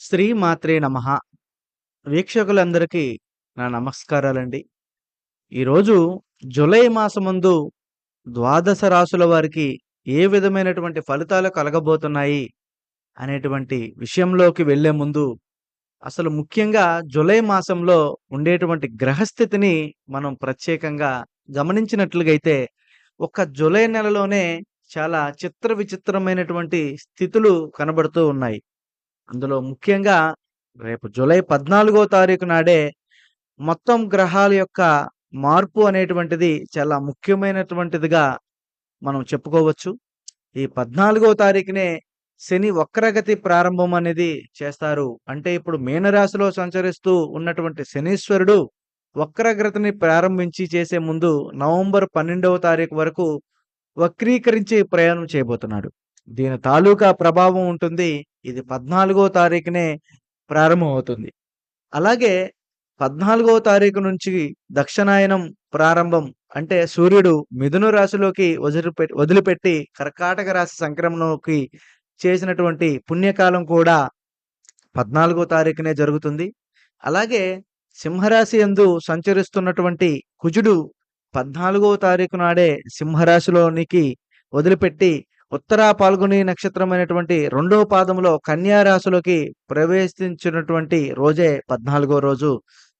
శ్రీ మాత్రే నమ. వీక్షకులందరికీ నా నమస్కారాలండి. ఈరోజు జూలై మాసమందు ద్వాదశ రాసుల వారికి ఏ విధమైనటువంటి ఫలితాలు కలగబోతున్నాయి అనేటువంటి విషయంలోకి వెళ్ళే ముందు అసలు ముఖ్యంగా జూలై మాసంలో ఉండేటువంటి గ్రహస్థితిని మనం ప్రత్యేకంగా గమనించినట్లుగైతే ఒక జూలై నెలలోనే చాలా చిత్ర విచిత్రమైనటువంటి స్థితులు కనబడుతూ ఉన్నాయి. అందులో ముఖ్యంగా రేపు జూలై పద్నాలుగో తారీఖు నాడే మొత్తం గ్రహాల యొక్క మార్పు అనేటువంటిది చాలా ముఖ్యమైనటువంటిదిగా మనం చెప్పుకోవచ్చు. ఈ పద్నాలుగో తారీఖునే శని వక్రగతి ప్రారంభం అనేది చేస్తారు. అంటే ఇప్పుడు మీనరాశిలో సంచరిస్తూ ఉన్నటువంటి శనీశ్వరుడు వక్రగతిని ప్రారంభించి చేసే ముందు నవంబర్ పన్నెండవ తారీఖు వరకు వక్రీకరించి ప్రయాణం చేయబోతున్నాడు. దీని తాలూకా ప్రభావం ఉంటుంది. ఇది పద్నాలుగో తారీఖునే ప్రారంభమవుతుంది. అలాగే పద్నాలుగో తారీఖు నుంచి దక్షిణాయనం ప్రారంభం అంటే సూర్యుడు మిథున రాశిలోకి వదిలిపెట్టి వదిలిపెట్టి కర్కాటక రాశి సంక్రమణలోకి చేసినటువంటి పుణ్యకాలం కూడా పద్నాలుగో తారీఖునే జరుగుతుంది. అలాగే సింహరాశి ఎందు సంచరిస్తున్నటువంటి కుజుడు పద్నాలుగో తారీఖు నాడే సింహరాశిలోనికి వదిలిపెట్టి ఉత్తర పాల్గొని నక్షత్రమైనటువంటి రెండో పాదంలో కన్యా రాశిలోకి ప్రవేశించినటువంటి రోజే పద్నాలుగో రోజు.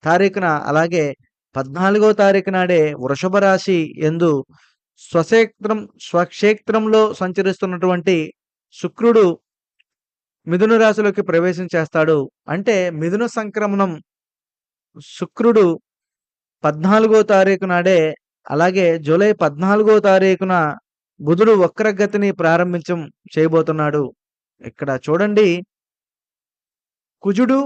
తారీఖున అలాగే పద్నాలుగో తారీఖు నాడే వృషభ రాశి ఎందు స్వక్షేత్రం స్వక్షేత్రంలో సంచరిస్తున్నటువంటి శుక్రుడు మిథున రాశిలోకి ప్రవేశం చేస్తాడు. అంటే మిథున సంక్రమణం శుక్రుడు పద్నాలుగో తారీఖు నాడే అలాగే జూలై పద్నాలుగో తారీఖున బుధుడు వక్రగతిని ప్రారంభించం చేయబోతున్నాడు. ఇక్కడ చూడండి. కుజుడు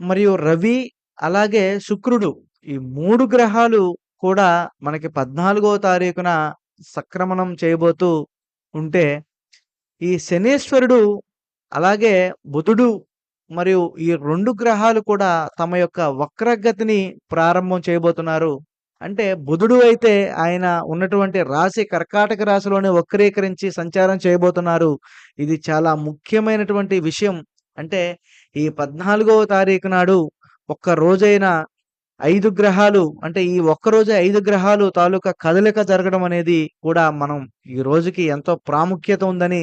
మరియు రవి అలాగే శుక్రుడు ఈ మూడు గ్రహాలు కూడా మనకి పద్నాలుగో తారీఖున సక్రమణం చేయబోతూ ఉంటే ఈ శనేశ్వరుడు అలాగే బుధుడు మరియు ఈ రెండు గ్రహాలు కూడా తమ యొక్క వక్రగతిని ప్రారంభం చేయబోతున్నారు. అంటే బుధుడు అయితే ఆయన ఉన్నటువంటి రాశి కర్కాటక రాశిలోనే వక్రీకరించి సంచారం చేయబోతున్నారు. ఇది చాలా ముఖ్యమైనటువంటి విషయం. అంటే ఈ పద్నాలుగవ తారీఖు నాడు ఒక్క రోజైన ఐదు గ్రహాలు అంటే ఈ ఒక్క రోజే ఐదు గ్రహాలు తాలూకా కదలిక జరగడం అనేది కూడా మనం ఈ రోజుకి ఎంతో ప్రాముఖ్యత ఉందని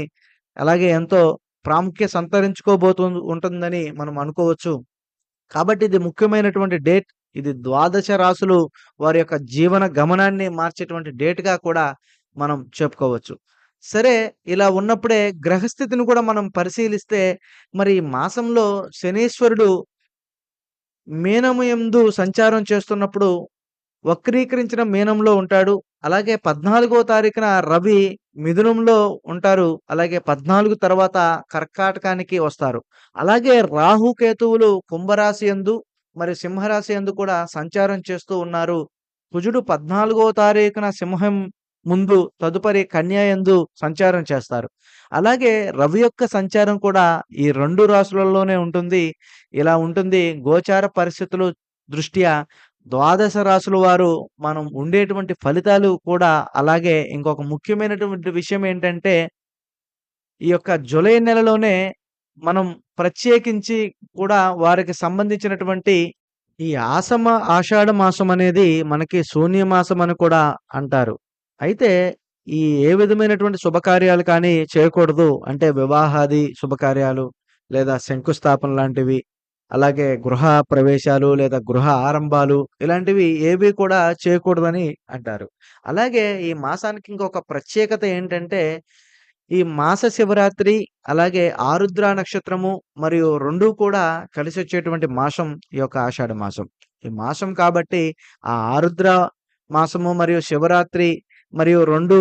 అలాగే ఎంతో ప్రాముఖ్యత సంతరించుకోబోతు ఉంటుందని మనం అనుకోవచ్చు. కాబట్టి ఇది ముఖ్యమైనటువంటి డేట్. ఇది ద్వాదశ రాసులు వారి యొక్క జీవన గమనాన్ని మార్చేటువంటి డేట్గా కూడా మనం చెప్పుకోవచ్చు. సరే ఇలా ఉన్నప్పుడే గ్రహస్థితిని కూడా మనం పరిశీలిస్తే మరి ఈ మాసంలో శనీశ్వరుడు మీనము ఎందు సంచారం చేస్తున్నప్పుడు వక్రీకరించిన మీనంలో ఉంటాడు. అలాగే పద్నాలుగో తారీఖున రవి మిథునంలో ఉంటారు. అలాగే పద్నాలుగు తర్వాత కర్కాటకానికి వస్తారు. అలాగే రాహుకేతువులు కుంభరాశి ఎందు మరి సింహరాశి ఎందు కూడా సంచారం చేస్తూ ఉన్నారు. కుజుడు పద్నాలుగో తారీఖున సింహం ముందు తదుపరి కన్యా ఎందు సంచారం చేస్తారు. అలాగే రవి యొక్క సంచారం కూడా ఈ రెండు రాశులలోనే ఉంటుంది. ఇలా ఉంటుంది గోచార పరిస్థితులు దృష్ట్యా ద్వాదశ రాశుల వారు మనం ఉండేటువంటి ఫలితాలు కూడా అలాగే ఇంకొక ముఖ్యమైనటువంటి విషయం ఏంటంటే ఈ యొక్క జూలై నెలలోనే మనం ప్రత్యేకించి కూడా వారికి సంబంధించినటువంటి ఈ ఆసమ ఆషాఢ మాసం అనేది మనకి శూన్య మాసం అని కూడా అంటారు. అయితే ఈ ఏ విధమైనటువంటి శుభకార్యాలు కానీ చేయకూడదు అంటే వివాహాది శుభకార్యాలు లేదా శంకుస్థాపన లాంటివి అలాగే గృహ ప్రవేశాలు లేదా గృహ ఆరంభాలు ఇలాంటివి ఏవి కూడా చేయకూడదని అంటారు. అలాగే ఈ మాసానికి ఇంకొక ప్రత్యేకత ఏంటంటే ఈ మాస శివరాత్రి అలాగే ఆరుద్ర నక్షత్రము మరియు రెండు కూడా కలిసి వచ్చేటువంటి మాసం ఈ యొక్క ఆషాఢ మాసం. ఈ మాసం కాబట్టి ఆ ఆరుద్ర మాసము మరియు శివరాత్రి మరియు రెండు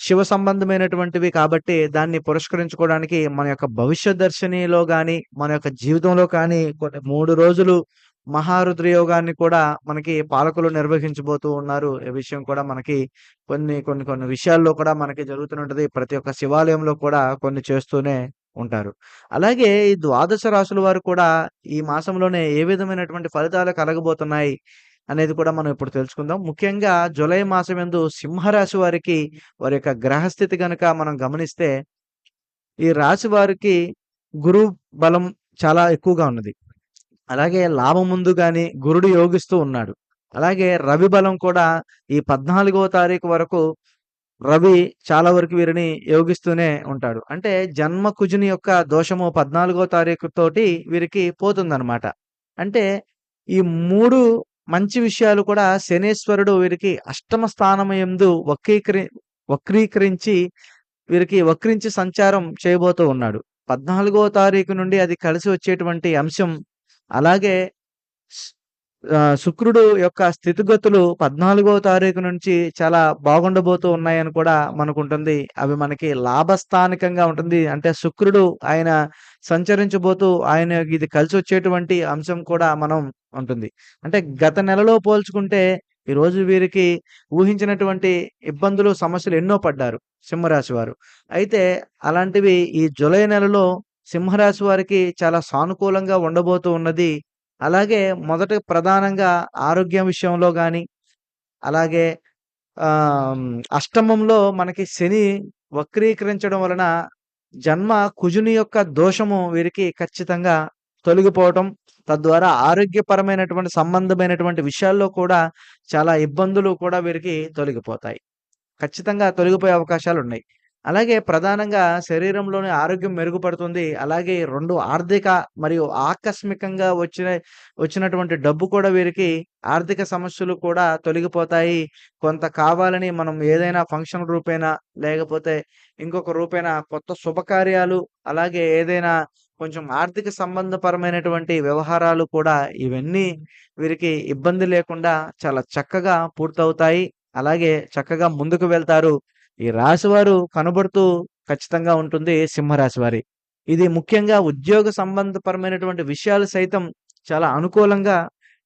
శివ సంబంధమైనటువంటివి కాబట్టి దాన్ని పురస్కరించుకోవడానికి మన యొక్క భవిష్య దర్శనిలో కానీ మన యొక్క జీవితంలో కానీ కొన్ని మూడు రోజులు మహారుద్రయోగాన్ని కూడా మనకి పాలకులు నిర్వహించబోతూ ఉన్నారు. ఈ విషయం కూడా మనకి కొన్ని కొన్ని కొన్ని విషయాల్లో కూడా మనకి జరుగుతుంటది ప్రతి ఒక్క శివాలయంలో కూడా కొన్ని చేస్తూనే ఉంటారు. అలాగే ఈ ద్వాదశ రాసుల వారు కూడా ఈ మాసంలోనే ఏ విధమైనటువంటి ఫలితాలు కలగబోతున్నాయి అనేది కూడా మనం ఇప్పుడు తెలుసుకుందాం. ముఖ్యంగా జూలై మాసం ఎందు సింహరాశి వారికి వారి యొక్క గ్రహస్థితి కనుక మనం గమనిస్తే ఈ రాశి వారికి గురు బలం చాలా ఎక్కువగా ఉన్నది. అలాగే లాభం ముందు గాని గురుడు యోగిస్తూ ఉన్నాడు. అలాగే రవి బలం కూడా ఈ 14వ తారీఖు వరకు రవి చాలా వరకు వీరిని యోగిస్తూనే ఉంటాడు. అంటే జన్మ కుజుని యొక్క దోషము 14వ తారీఖు తోటి వీరికి పోతుందనమాట. అంటే ఈ మూడు మంచి విషయాలు కూడా శనేశ్వరుడు వీరికి అష్టమ స్థానమందు వక్రీకరి వక్రీకరించి వీరికి వక్రించి సంచారం చేయబోతూ ఉన్నాడు. 14వ తారీఖు నుండి అది కలిసి వచ్చేటువంటి అంశం అలాగే శుక్రుడు యొక్క స్థితిగతులు 14వ తారీఖు నుంచి చాలా బాగుండబోతూ ఉన్నాయని కూడా మనకుంటుంది. అవి మనకి లాభస్థానికంగా ఉంటుంది. అంటే శుక్రుడు ఆయన సంచరించబోతూ ఆయన ఇది కలిసి వచ్చేటువంటి అంశం కూడా మనం ఉంటుంది. అంటే గత నెలలో పోల్చుకుంటే ఈరోజు వీరికి ఊహించినటువంటి ఇబ్బందులు, సమస్యలు ఎన్నో పడ్డారు సింహరాశి వారు. అయితే అలాంటివి ఈ జూలై నెలలో సింహరాశి వారికి చాలా సానుకూలంగా ఉండబోతూ ఉన్నది. అలాగే మొదట ప్రధానంగా ఆరోగ్యం విషయంలో కానీ అలాగే అష్టమంలో మనకి శని వక్రీకరించడం వలన జన్మ కుజుని యొక్క దోషము వీరికి ఖచ్చితంగా తొలగిపోవటం, తద్వారా ఆరోగ్యపరమైనటువంటి సంబంధమైనటువంటి విషయాల్లో కూడా చాలా ఇబ్బందులు కూడా వీరికి తొలగిపోతాయి. ఖచ్చితంగా తొలగిపోయే అవకాశాలు ఉన్నాయి అలాగే ప్రధానంగా శరీరంలోని ఆరోగ్యం మెరుగుపడుతుంది. అలాగే రెండు ఆర్థిక మరియు ఆకస్మికంగా వచ్చిన వచ్చినటువంటి డబ్బు కూడా వీరికి ఆర్థిక సమస్యలు కూడా తొలగిపోతాయి. కొంత కావాలని మనం ఏదైనా ఫంక్షన్ రూపేనా లేకపోతే ఇంకొక రూపేనా కొత్త శుభకార్యాలు అలాగే ఏదైనా కొంచెం ఆర్థిక సంబంధపరమైనటువంటి వ్యవహారాలు కూడా ఇవన్నీ వీరికి ఇబ్బంది లేకుండా చాలా చక్కగా పూర్తవుతాయి. అలాగే చక్కగా ముందుకు వెళ్తారు. ఈ రాశివారు కనబడుతూ ఖచ్చితంగా ఉంటుంది సింహరాశి వారి. ఇది ముఖ్యంగా ఉద్యోగ సంబంధపరమైనటువంటి విషయాలు సైతం చాలా అనుకూలంగా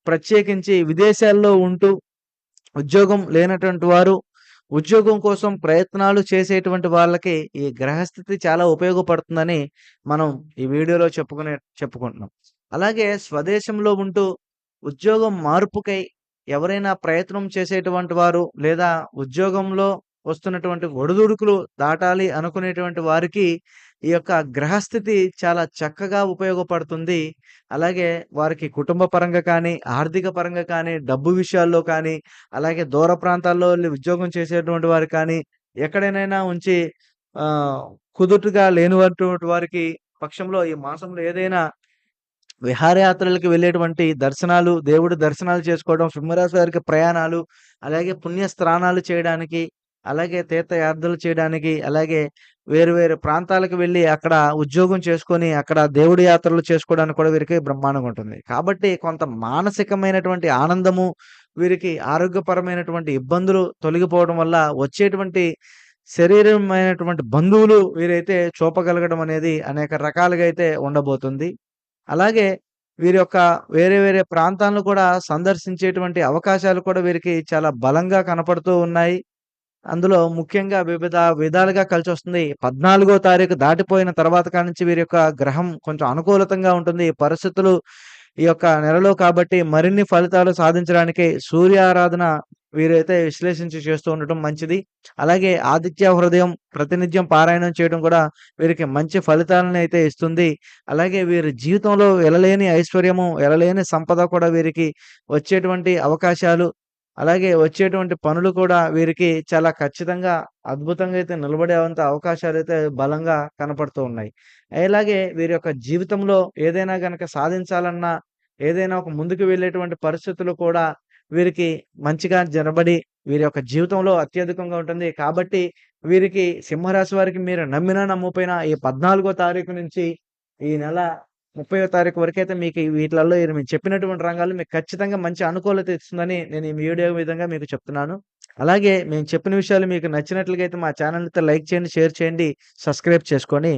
ప్రత్యేకించి విదేశాల్లో ఉంటూ ఉద్యోగం లేనటువంటి వారు, ఉద్యోగం కోసం ప్రయత్నాలు చేసేటువంటి వాళ్ళకి ఈ గ్రహస్థితి చాలా ఉపయోగపడుతుందని మనం ఈ వీడియోలో చెప్పుకునే చెప్పుకుంటున్నాం. అలాగే స్వదేశంలో ఉంటూ ఉద్యోగం మార్పుకై ఎవరైనా ప్రయత్నం చేసేటువంటి వారు లేదా ఉద్యోగంలో వస్తున్నటువంటి ఒడిదుడుకులు దాటాలి అనుకునేటువంటి వారికి ఈ యొక్క గ్రహస్థితి చాలా చక్కగా ఉపయోగపడుతుంది. అలాగే వారికి కుటుంబ పరంగా కానీ, ఆర్థిక పరంగా కానీ, డబ్బు విషయాల్లో కానీ, అలాగే దూర ప్రాంతాల్లో ఉద్యోగం చేసేటువంటి వారు కానీ, ఎక్కడైనా ఉంచి ఆహ్, కుదుటుగా వారికి పక్షంలో ఈ మాసంలో ఏదైనా విహారయాత్రలకు వెళ్ళేటువంటి దర్శనాలు, దేవుడి దర్శనాలు చేసుకోవడం, సింహరాశి వారికి ప్రయాణాలు, అలాగే పుణ్యస్నానాలు చేయడానికి, అలాగే తీర్థయాత్రలు చేయడానికి, అలాగే వేరు వేరు ప్రాంతాలకు వెళ్ళి అక్కడ ఉద్యోగం చేసుకొని, అక్కడ దేవుడి యాత్రలు చేసుకోవడానికి కూడా వీరికి బ్రహ్మాండంగా ఉంటుంది. కాబట్టి కొంత మానసికమైనటువంటి ఆనందము, వీరికి ఆరోగ్యపరమైనటువంటి ఇబ్బందులు తొలగిపోవడం వల్ల వచ్చేటువంటి శరీరమైనటువంటి బంధువులు వీరైతే చూపగలగడం అనేది అనేక రకాలుగా అయితే ఉండబోతుంది. అలాగే వీరి యొక్క వేరే వేరే ప్రాంతాలను కూడా సందర్శించేటువంటి అవకాశాలు కూడా వీరికి చాలా బలంగా కనపడుతూ ఉన్నాయి. అందులో ముఖ్యంగా వివిధ విధాలుగా కలిసి వస్తుంది పద్నాలుగో తారీఖు దాటిపోయిన తర్వాత కానించి వీరి యొక్క గ్రహం కొంచెం అనుకూలతంగా ఉంటుంది. పరిస్థితులు ఈ యొక్క నెలలో కాబట్టి మరిన్ని ఫలితాలు సాధించడానికి సూర్యారాధన వీరైతే విశ్లేషించి చేస్తూ ఉండటం మంచిది. అలాగే ఆదిత్య హృదయం ప్రతినిత్యం పారాయణం చేయడం కూడా వీరికి మంచి ఫలితాలను అయితే ఇస్తుంది. అలాగే వీరి జీవితంలో ఎనలేని ఐశ్వర్యము, ఎనలేని సంపద కూడా వీరికి వచ్చేటువంటి అవకాశాలు, అలాగే వచ్చేటువంటి పనులు కూడా వీరికి చాలా ఖచ్చితంగా అద్భుతంగా అయితే నిలబడేవంత అవకాశాలు అయితే బలంగా కనపడుతూ ఉన్నాయి. అలాగే వీరి యొక్క జీవితంలో ఏదైనా కనుక సాధించాలన్నా, ఏదైనా ఒక ముందుకు వెళ్ళేటువంటి పరిస్థితులు కూడా వీరికి మంచిగా జరబడి వీరి యొక్క జీవితంలో అత్యధికంగా ఉంటుంది. కాబట్టి వీరికి సింహరాశి వారికి మీరు నమ్మినా నమ్మపోయినా ఈ 14వ తారీఖు నుంచి ఈ నెల 30వ తారీఖు వరకు అయితే మీకు వీటిలలో మేము చెప్పినటువంటి రంగాలు మీకు ఖచ్చితంగా మంచి అనుకూలత ఇస్తుందని నేను ఈ వీడియో విధంగా మీకు చెప్తున్నాను. అలాగే మేము చెప్పిన విషయాలు మీకు నచ్చినట్లుగా అయితే మా ఛానల్ అయితే లైక్ చేయండి, షేర్ చేయండి, సబ్స్క్రైబ్ చేసుకొని